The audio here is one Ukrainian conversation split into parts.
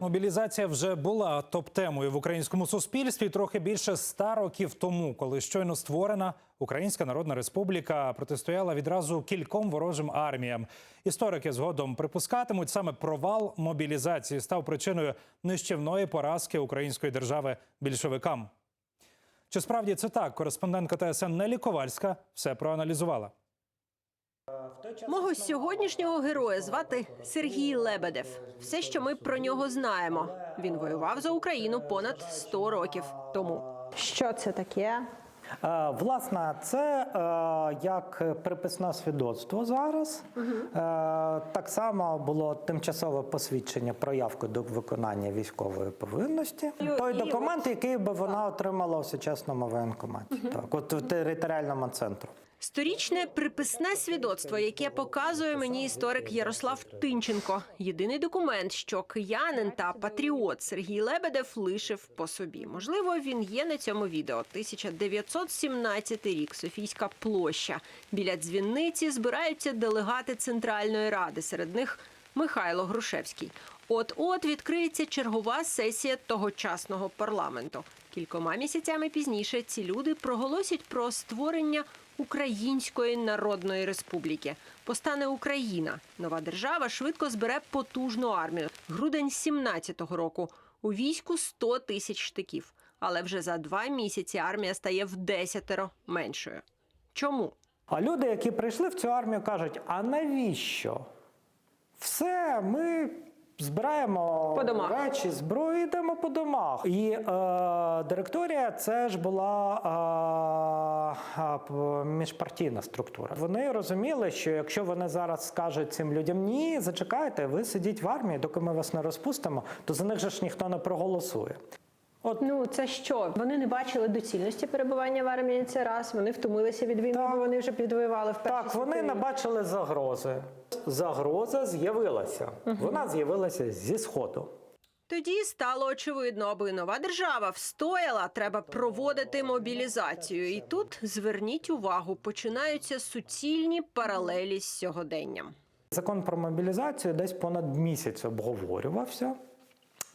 Мобілізація вже була топ-темою в українському суспільстві трохи більше ста років тому, коли щойно створена Українська Народна Республіка протистояла відразу кільком ворожим арміям. Історики згодом припускатимуть, саме провал мобілізації став причиною нищівної поразки української держави більшовикам. Чи справді це так? Кореспондентка ТСН Нелі Ковальська все проаналізувала. Мого сьогоднішнього героя звати Сергій Лебедев. Все, що ми про нього знаємо. Він воював за Україну понад 100 років тому. Що це таке? Е, Власне, це е, як приписне свідоцтво зараз. Е, Так само було тимчасове посвідчення про явку до виконання військової повинності. Той документ, який би вона отримала у сучасному воєнкоматі, так, от в територіальному центру. Сторічне приписне свідоцтво, яке показує мені історик Ярослав Тинченко. Єдиний документ, що киянин та патріот Сергій Лебедев лишив по собі. Можливо, він є на цьому відео. 1917 рік, Софійська площа. Біля дзвінниці збираються делегати Центральної ради. Серед них Михайло Грушевський. От-от відкриється чергова сесія тогочасного парламенту. Кількома місяцями пізніше ці люди проголосять про створення Української Народної Республіки. Постане Україна. Нова держава швидко збере потужну армію. Грудень 17-го року. У війську 100 тисяч штиків. Але вже за два місяці армія стає в десятеро меншою. Чому? А люди, які прийшли в цю армію, кажуть: а навіщо? Все, ми збираємо По домах. речі, зброю, йдемо по домах. І е, директорія це ж була е, е, міжпартійна структура. Вони розуміли, що якщо вони зараз скажуть цим людям ні, зачекайте, ви сидіть в армії, доки ми вас не розпустимо, то за них же ж ніхто не проголосує. От Ну це що? Вони не бачили доцільності перебування в армії. Це раз. Вони втомилися від війни, Так. бо вони вже підвоювали в першій Так, вони не бачили загрози. Загроза з'явилася. Вона з'явилася зі сходу. Тоді стало очевидно, аби нова держава встояла, треба проводити мобілізацію. І тут зверніть увагу, починаються суцільні паралелі з сьогоденням. Закон про мобілізацію десь понад місяць обговорювався.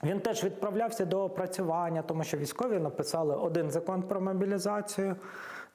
Він теж відправлявся до опрацювання, тому що військові написали один закон про мобілізацію,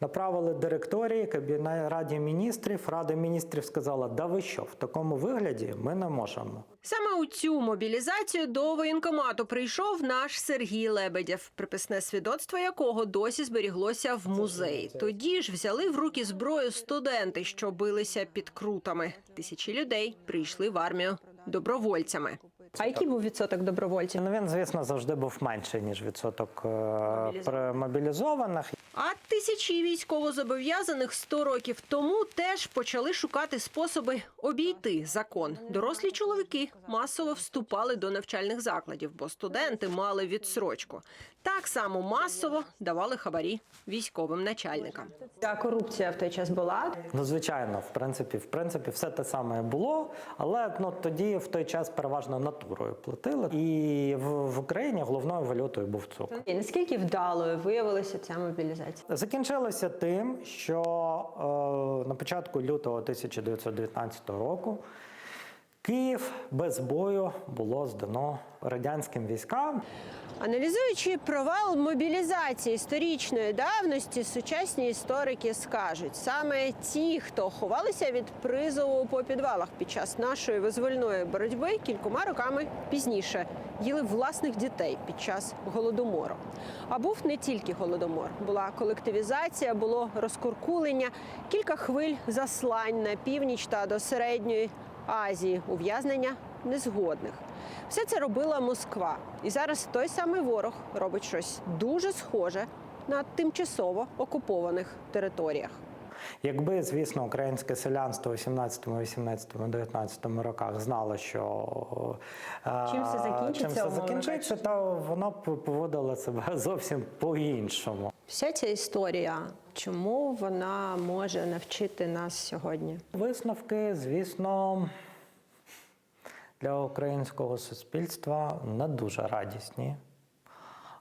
направили директорії, кабінет раді міністрів. Рада міністрів сказала: да ви що, в такому вигляді ми не можемо. Саме у цю мобілізацію до воєнкомату прийшов наш Сергій Лебедєв, приписне свідоцтво якого досі зберіглося в музеї. Тоді ж взяли в руки зброю студенти, що билися під крутами. Тисячі людей прийшли в армію добровольцями. А який був відсоток добровольців? Ну він, звісно, завжди був менший ніж відсоток е, мобілізованих. А тисячі військовозобов'язаних 100 років тому теж почали шукати способи обійти закон. Дорослі чоловіки масово вступали до навчальних закладів, бо студенти мали відсрочку. Так само масово давали хабарі військовим начальникам. Та корупція в той час була. Ну, звичайно, в принципі, в принципі, все те саме було, але ну тоді в той час переважно натурою платили. І в, в Україні головною валютою був цукор. І наскільки вдалою виявилася ця мобілізація? Закінчилося тим, що е, на початку лютого 1919 року Київ без бою було здано радянським військам. Аналізуючи провал мобілізації сторічної давності, сучасні історики скажуть саме ті, хто ховалися від призову по підвалах під час нашої визвольної боротьби, кількома роками пізніше їли власних дітей під час голодомору. А був не тільки голодомор, була колективізація, було розкуркулення, кілька хвиль заслань на північ та до середньої Азії, ув'язнення незгодних. Все це робила Москва. І зараз той самий ворог робить щось дуже схоже на тимчасово окупованих територіях. Якби, звісно, українське селянство у 17, 18, 19 роках знало, що е, Чим все закінчиться, чим все закінчиться, то воно б поводило себе зовсім по-іншому. Вся ця історія, чому вона може навчити нас сьогодні? Висновки, звісно, для українського суспільства не дуже радісні,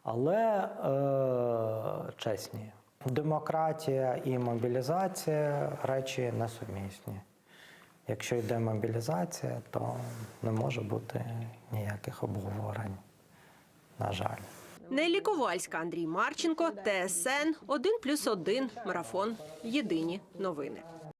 але е, чесні. Демократія і мобілізація речі несумісні. Якщо йде мобілізація, то не може бути ніяких обговорень. На жаль. Нелі Ковальська, Андрій Марченко, ТСН 1+,1, Марафон. Єдині новини.